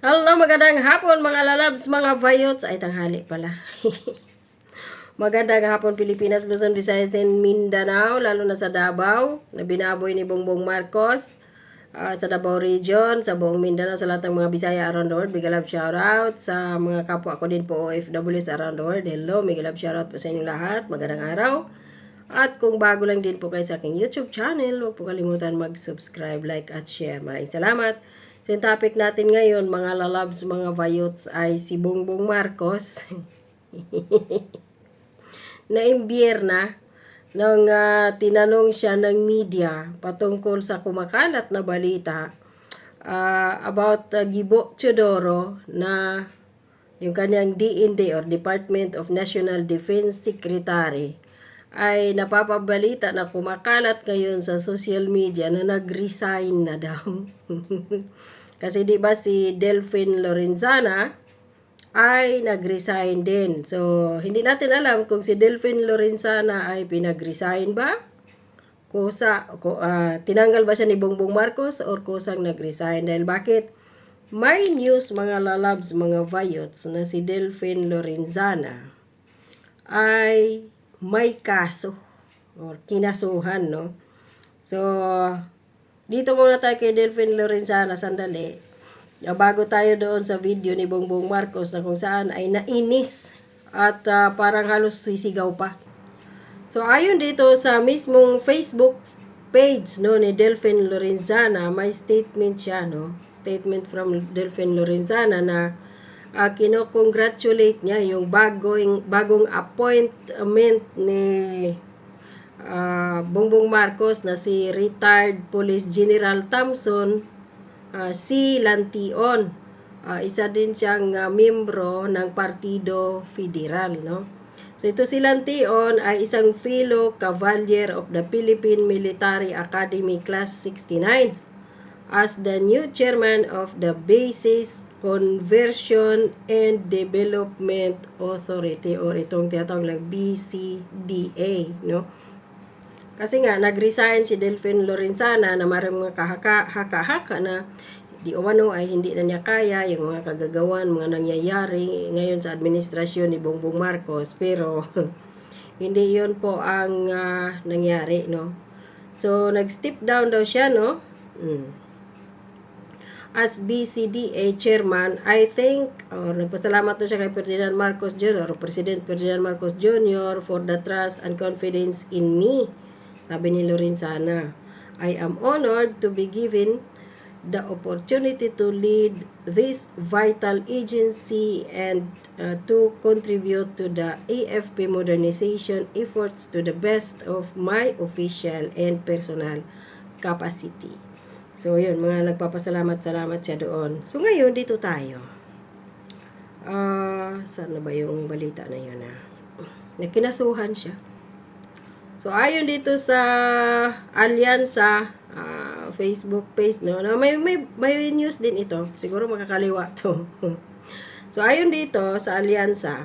Hello, magandang hapon mga lalabs, mga vayots. Ay, tanghali pala. magandang hapon Pilipinas, Luzon, Visayas, and Mindanao, lalo na sa Davao, na binaboy ni Bongbong Marcos. ah, sa Davao Region, sa buong Mindanao, sa lahat ng mga Bisaya around the world. Big love shoutout sa mga kapwa ko din po OFWs around the world. Hello, big love shoutout po sa inyong lahat. Magandang araw. At kung bago lang din po kayo sa aking YouTube channel, huwag po kalimutan mag-subscribe, like, at share. Maraming salamat. So yung topic natin ngayon, mga lalabs, mga vayots, ay si Bongbong Marcos. na imbierna nang ah, tinanong siya ng media patungkol sa kumakalat na balita ah, about uh, Gibo Teodoro na yung kanyang DND or Department of National Defense Secretary ay napapabalita na kumakalat ngayon sa social media na nag-resign na daw. Kasi di ba si Delphine Lorenzana ay nag-resign din. So, hindi natin alam kung si Delphine Lorenzana ay pinag-resign ba? Kusa, ko, ah, tinanggal ba siya ni Bongbong Marcos or kusang nag-resign? Dahil bakit? May news mga lalabs, mga vayots na si Delphine Lorenzana ay may kaso or kinasuhan, no? So, dito muna tayo kay Delphine Lorenzana sandali. Ah, Bago tayo doon sa video ni Bongbong Marcos na kung saan ay nainis at ah, parang halos sisigaw pa. So, ayon dito sa mismong Facebook page no ni Delphine Lorenzana, may statement siya, no? Statement from Delphine Lorenzana na uh, kino-congratulate niya yung bagong bagong appointment ni ah, Bongbong Marcos na si retired Police General Thompson ah, si Lantion. Ah, isa din siyang ah, membro ng Partido Federal, no? So ito si Lantion ay isang fellow Cavalier of the Philippine Military Academy Class 69 as the new chairman of the Basis Conversion and Development Authority or itong tinatawag lang BCDA, no? Kasi nga, nag-resign si Delphine Lorenzana na marang mga kahaka-haka na di umano ay hindi na niya kaya yung mga kagagawan, mga nangyayari ngayon sa administrasyon ni Bongbong Marcos. Pero hindi yon po ang ah, nangyari, no? So, nag-step down daw siya, no? Mm as BCDA chairman, I think, or nagpasalamat to siya kay Ferdinand Marcos Jr., or President Ferdinand Marcos Jr. for the trust and confidence in me. Sabi ni Lorenzana, I am honored to be given the opportunity to lead this vital agency and uh, to contribute to the AFP modernization efforts to the best of my official and personal capacity. So, yun, mga nagpapasalamat-salamat siya doon. So, ngayon, dito tayo. Ah, saan na ba yung balita na yun, ah? Nakinasuhan siya. So, ayon dito sa Alyansa ah, Facebook page, no? na may, may, may news din ito. Siguro makakaliwa to. so, ayon dito sa Alyansa,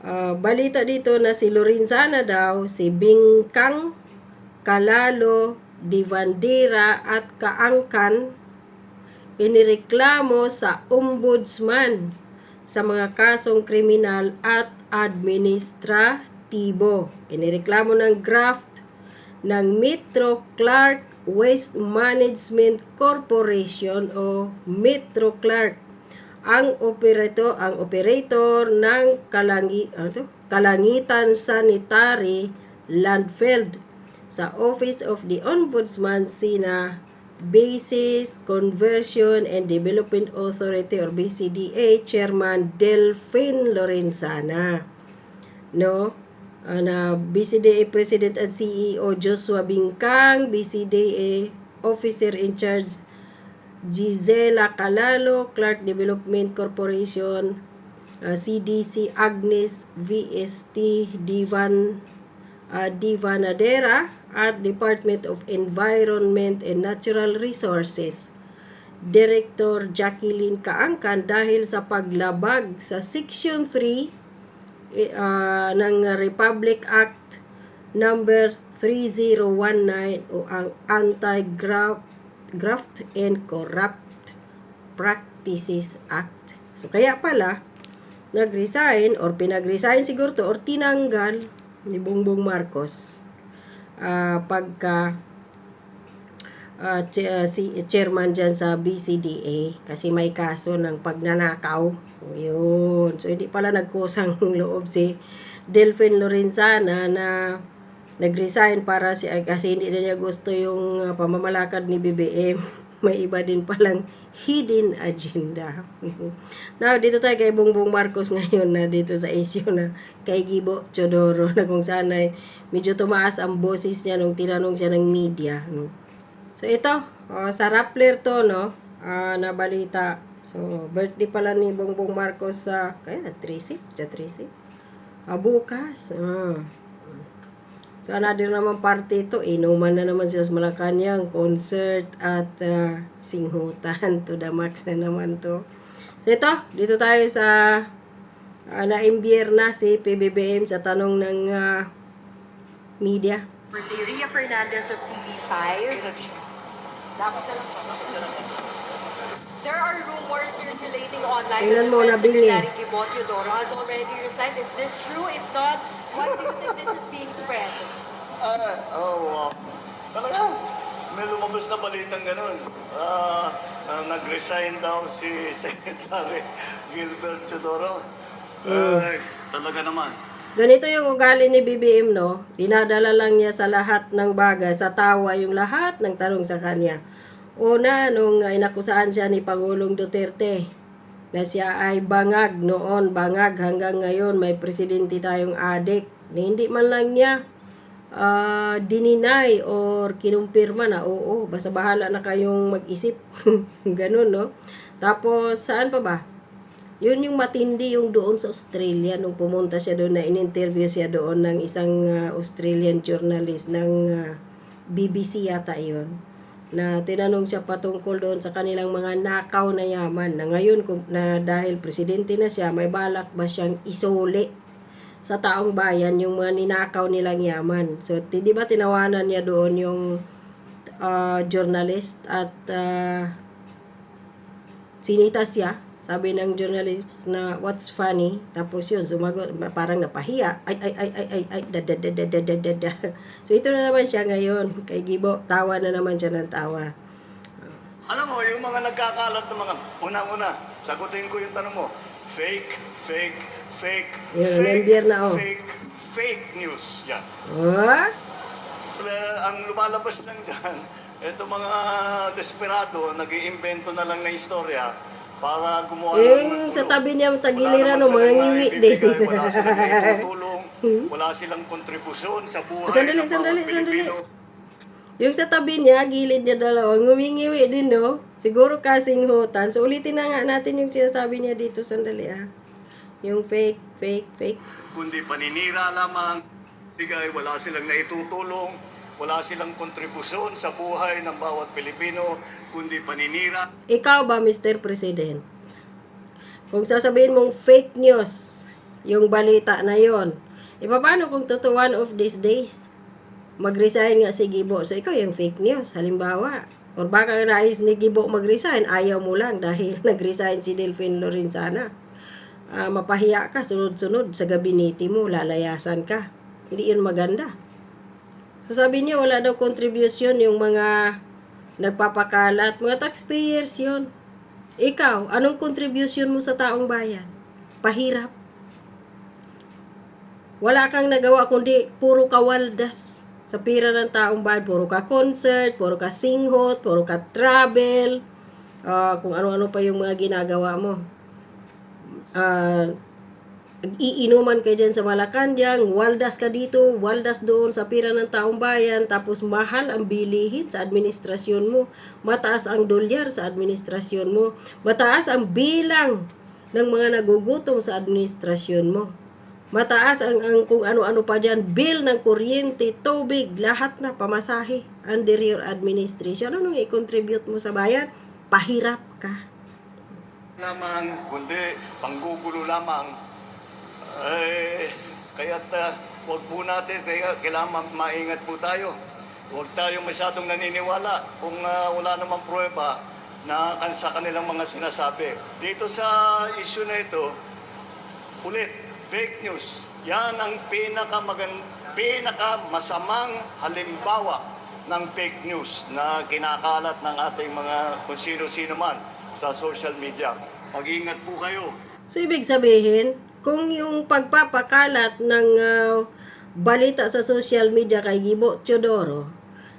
ah, balita dito na si Lorenzana daw, si Bingkang Kalalo, Divandira at Kaangkan inireklamo sa ombudsman sa mga kasong kriminal at administratibo. Inireklamo ng graft ng Metro Clark Waste Management Corporation o Metro Clark ang operator ang operator ng kalangi, ano? Kalangitan Sanitary Landfill sa Office of the Ombudsman sina Basis Conversion and Development Authority or BCDA Chairman Delphine Lorenzana. No? Uh, na BCDA President at CEO Joshua Bingkang, BCDA Officer in Charge Gisela Calalo, Clark Development Corporation, uh, CDC Agnes VST Divan uh, Divanadera at Department of Environment and Natural Resources. Director Jacqueline Kaangkan dahil sa paglabag sa Section 3 eh, ah, ng Republic Act number 3019 o ang Anti-Graft Graft and Corrupt Practices Act. So kaya pala, nag-resign or pinag-resign siguro to or tinanggal ni Bongbong Marcos ah, pagka ah, ch- ah, si chairman dyan sa BCDA kasi may kaso ng pagnanakaw. Yun. So, hindi pala nagkusang loob si Delphine Lorenzana na nag-resign para si kasi hindi na niya gusto yung ah, pamamalakad ni BBM. May iba din palang hidden agenda. Now, dito tayo kay Bongbong Marcos ngayon na dito sa issue na kay Gibo Chodoro na kung saan ay medyo tumaas ang boses niya nung tinanong siya ng media. No? So, ito, oh, sa Rappler to, no? Ah, na balita. So, birthday pala ni Bongbong Marcos sa, kaya na, 13? Siya 13? Ah, bukas. Ah. So, another naman party ito, inuman na naman sila sa Malacanang, concert at ah, singhutan to the max na naman to. So, ito, dito tayo sa uh, na-imbier na si PBBM sa tanong ng ah, media. birthday, Ria Fernandez of TV5. Dapat na lang. There are rumors circulating online Tingnan that mo, Defense nabingi. Secretary Gibot Teodoro has already resigned. Is this true? If not, why do you think this is being spread? Ah, oh, wow. Talaga, may lumabas na balitang ganun. Ah, ah, nag-resign daw si Secretary Gilbert Chodoro. Ay, talaga naman. Ganito yung ugali ni BBM, no? Dinadala lang niya sa lahat ng bagay, sa tawa yung lahat ng tanong sa kanya. Una, nung uh, inakusaan siya ni Pangulong Duterte, na siya ay bangag noon, bangag hanggang ngayon, may presidente tayong adik. Na hindi man lang niya ah, dininay or kinumpirma na, oo, basta bahala na kayong mag-isip. Ganun, no? Tapos, saan pa ba? Yun yung matindi yung doon sa Australia nung pumunta siya doon na in-interview siya doon ng isang ah, Australian journalist ng ah, BBC yata yun na tinanong siya patungkol doon sa kanilang mga nakaw na yaman na ngayon na dahil presidente na siya may balak ba siyang isuli sa taong bayan yung mga ninakaw nilang yaman. So, di ba tinawanan niya doon yung ah, journalist at ah, sinita siya. Sabi ng journalist na, what's funny? Tapos yun, sumagot, parang napahiya. Ay, ay, ay, ay, ay, ay, da, da, da, da, da, da, da. So ito na naman siya ngayon, kay Gibo. Tawa na naman siya ng tawa. Alam mo, yung mga nagkakalat ng mga, unang-una, sagutin ko yung tanong mo, fake, fake, fake, yun, fake, na, oh. fake, fake news. Yan. Oh? Huh? Uh, ang lumalabas lang dyan, ito mga desperado, nag iimbento na lang na istorya, para gumawa ng Yung mga sa tulong. tabi niya, tagiliran, no, mga ngiwi din. Wala silang naitutulong, wala silang kontribusyon sa buhay Sandali, ng sandali, sandali. Yung sa tabi niya, gilid niya dalawa, ngumingiwi din, no? Siguro kasing hutan. So, ulitin na nga natin yung sinasabi niya dito. Sandali, ah. Yung fake, fake, fake. kundi paninira lamang, bigay, wala silang naitutulong, wala silang kontribusyon sa buhay ng bawat Pilipino, kundi paninira. Ikaw ba, Mr. President? Kung sasabihin mong fake news, yung balita na yon, e paano kung totoo one of these days? Mag-resign nga si Gibo. So, ikaw yung fake news, halimbawa. Or baka nais ni Gibo mag-resign, ayaw mo lang dahil nag-resign si Delphine Lorenzana. Ah, mapahiya ka, sunod-sunod sa gabinete mo, lalayasan ka. Hindi yun maganda. So sabi niya, wala daw contribution yung mga nagpapakalat. Mga taxpayers yun. Ikaw, anong contribution mo sa taong bayan? Pahirap. Wala kang nagawa kundi puro kawaldas sa pira ng taong bayan. Puro ka concert, puro ka singhot, puro ka travel, ah, kung ano-ano pa yung mga ginagawa mo. Ah, iinuman kayo dyan sa Malacanang, waldas ka dito, waldas doon sa pira ng taong bayan, tapos mahal ang bilihin sa administrasyon mo, mataas ang dolyar sa administrasyon mo, mataas ang bilang ng mga nagugutom sa administrasyon mo. Mataas ang, ang kung ano-ano pa dyan, bill ng kuryente, tubig, lahat na pamasahe under your administration. Anong i-contribute mo sa bayan? Pahirap ka. lamang, kundi panggugulo lamang. Eh, kaya't uh, huwag po natin, kaya kailangan maingat po tayo. Huwag tayo masyadong naniniwala kung ah, wala namang pruweba na sa kanilang mga sinasabi. Dito sa issue na ito, ulit, fake news. Yan ang pinakamagan, pinakamasamang halimbawa ng fake news na kinakalat ng ating mga kung sino-sino man sa social media. Mag-ingat po kayo. So, ibig sabihin, kung yung pagpapakalat ng ah, balita sa social media kay Gibo Teodoro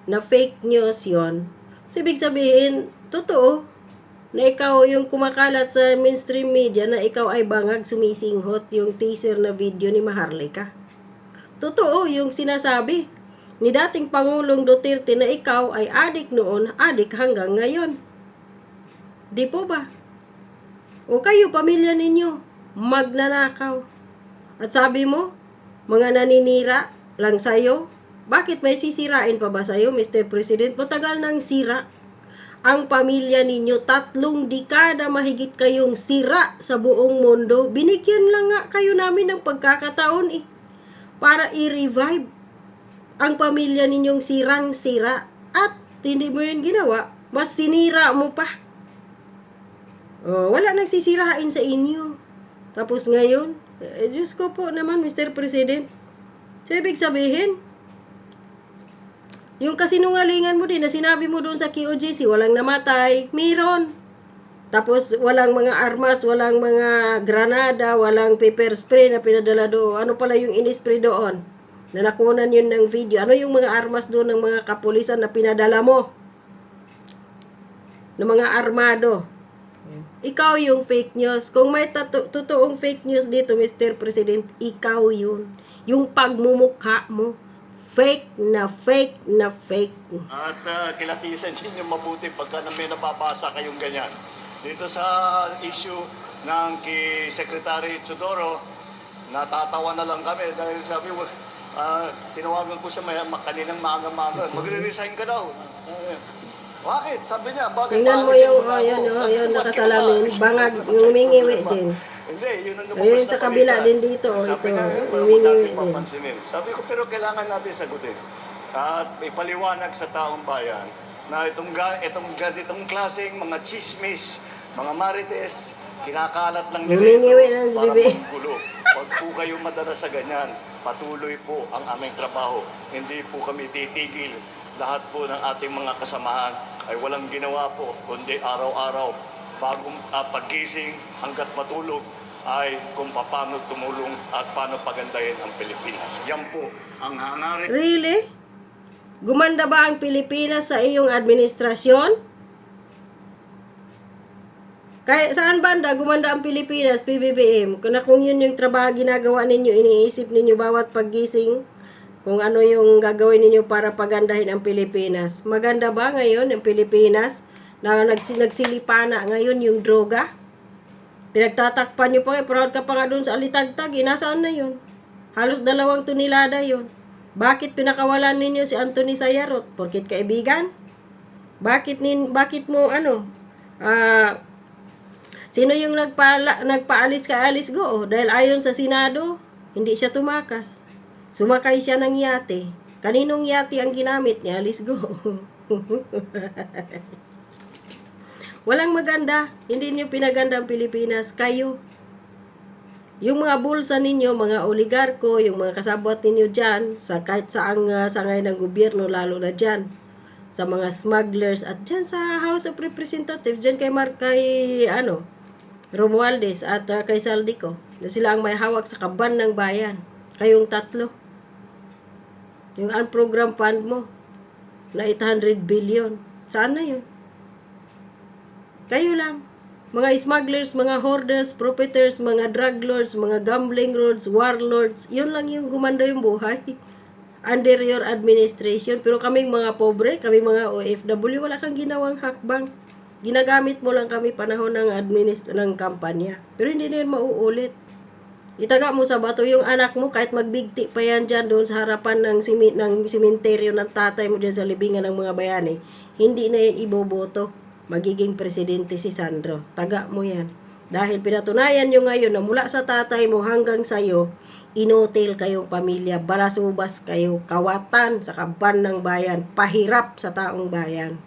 na fake news yon so, ibig sabihin, totoo na ikaw yung kumakalat sa mainstream media na ikaw ay bangag sumisinghot yung teaser na video ni Maharlika. Totoo yung sinasabi ni dating Pangulong Duterte na ikaw ay adik noon, adik hanggang ngayon. Di po ba? O kayo, pamilya ninyo, magnanakaw. At sabi mo, mga naninira lang sa'yo, bakit may sisirain pa ba sa'yo, Mr. President? Matagal nang sira ang pamilya ninyo. Tatlong dekada mahigit kayong sira sa buong mundo. Binigyan lang nga kayo namin ng pagkakataon eh. Para i-revive ang pamilya ninyong sirang-sira. At hindi mo yun ginawa, mas sinira mo pa. Oh, wala nagsisirain sa inyo. Tapos ngayon, eh, Diyos ko po naman, Mr. President. So, ibig sabihin, yung kasinungalingan mo din na sinabi mo doon sa QOJC, walang namatay, mayroon. Tapos, walang mga armas, walang mga granada, walang pepper spray na pinadala doon. Ano pala yung inispray doon? Na nakunan yun ng video. Ano yung mga armas doon ng mga kapulisan na pinadala mo? Ng mga armado. Ikaw yung fake news. Kung may tatu- totoong fake news dito, Mr. President, ikaw yun. Yung pagmumukha mo, fake na fake na fake. At uh, kilatisan ninyo mabuti pagka na may nababasa kayong ganyan. Dito sa issue ng kay Secretary Chodoro, natatawa na lang kami dahil sabi, uh, tinawagan ko siya may, kaninang maaga-maaga, magre-resign ka daw. Uh, bakit? Sabi niya, bakit Tingnan mo yung, oh, yan, oh, yan, ko, "Ba't ka nakasalamin. Bangag, na ako?" yung ko, din. Hindi, yun ang Ayun, sa kabila din dito, oh, ito, huwag natin din. Sabi ko, pero kailangan natin sagutin. At ipaliwanag sa taong bayan na itong, ga- itong ganitong klaseng mga chismis, mga marites, kinakalat lang nila Humingiwi ito ng si para Bibi. maggulo. Huwag po kayo madala sa ganyan. Patuloy po ang aming trabaho. Hindi po kami titigil. Lahat po ng ating mga kasamahan ay walang ginawa po, kundi araw-araw, bagong uh, pagising hanggat matulog, ay kung paano tumulong at paano pagandahin ang Pilipinas. Yan po ang hangarin. Really? Gumanda ba ang Pilipinas sa iyong administrasyon? Kaya saan banda gumanda ang Pilipinas, PBBM? Kung, kung yun yung trabaho ginagawa ninyo, iniisip ninyo bawat paggising, kung ano yung gagawin ninyo para pagandahin ang Pilipinas. Maganda ba ngayon ang Pilipinas na nags, nagsilipana ngayon yung droga? Pinagtatakpan nyo pa, eh, proud ka pa nga doon sa alitagtag, eh, nasaan na yun? Halos dalawang tunilada yun. Bakit pinakawalan ninyo si Anthony Sayarot? Porkit kaibigan? Bakit nin bakit mo ano? Ah Sino yung nagpala, nagpaalis ka Alice Go? Dahil ayon sa Senado, hindi siya tumakas. Sumakay siya ng yate. Kaninong yate ang ginamit niya? Alice Go. Walang maganda. Hindi niyo pinaganda ang Pilipinas. Kayo. Yung mga bulsa ninyo, mga oligarko, yung mga kasabot ninyo dyan, sa kahit saang uh, sangay ng gobyerno, lalo na dyan, sa mga smugglers, at dyan sa House of Representatives, dyan kay Mar kay, ano, Romualdez at uh, kay Saldico. Sila ang may hawak sa kaban ng bayan. Kayong tatlo. Yung unprogram fund mo, na 800 billion. Saan na yun? Kayo lang. Mga smugglers, mga hoarders, profiteers, mga drug lords, mga gambling lords, warlords, yun lang yung gumanda yung buhay. Under your administration. Pero kaming mga pobre, kami mga OFW, wala kang ginawang hakbang. Ginagamit mo lang kami panahon ng administ ng kampanya. Pero hindi na yun mauulit. Itaga mo sa bato yung anak mo kahit magbigti pa yan dyan doon sa harapan ng, simi, ng simenteryo ng tatay mo dyan sa libingan ng mga bayani. Hindi na yan iboboto. Magiging presidente si Sandro. Taga mo yan. Dahil pinatunayan nyo ngayon na mula sa tatay mo hanggang sa'yo, inotel kayong pamilya, balasubas kayo, kawatan sa kaban ng bayan, pahirap sa taong bayan.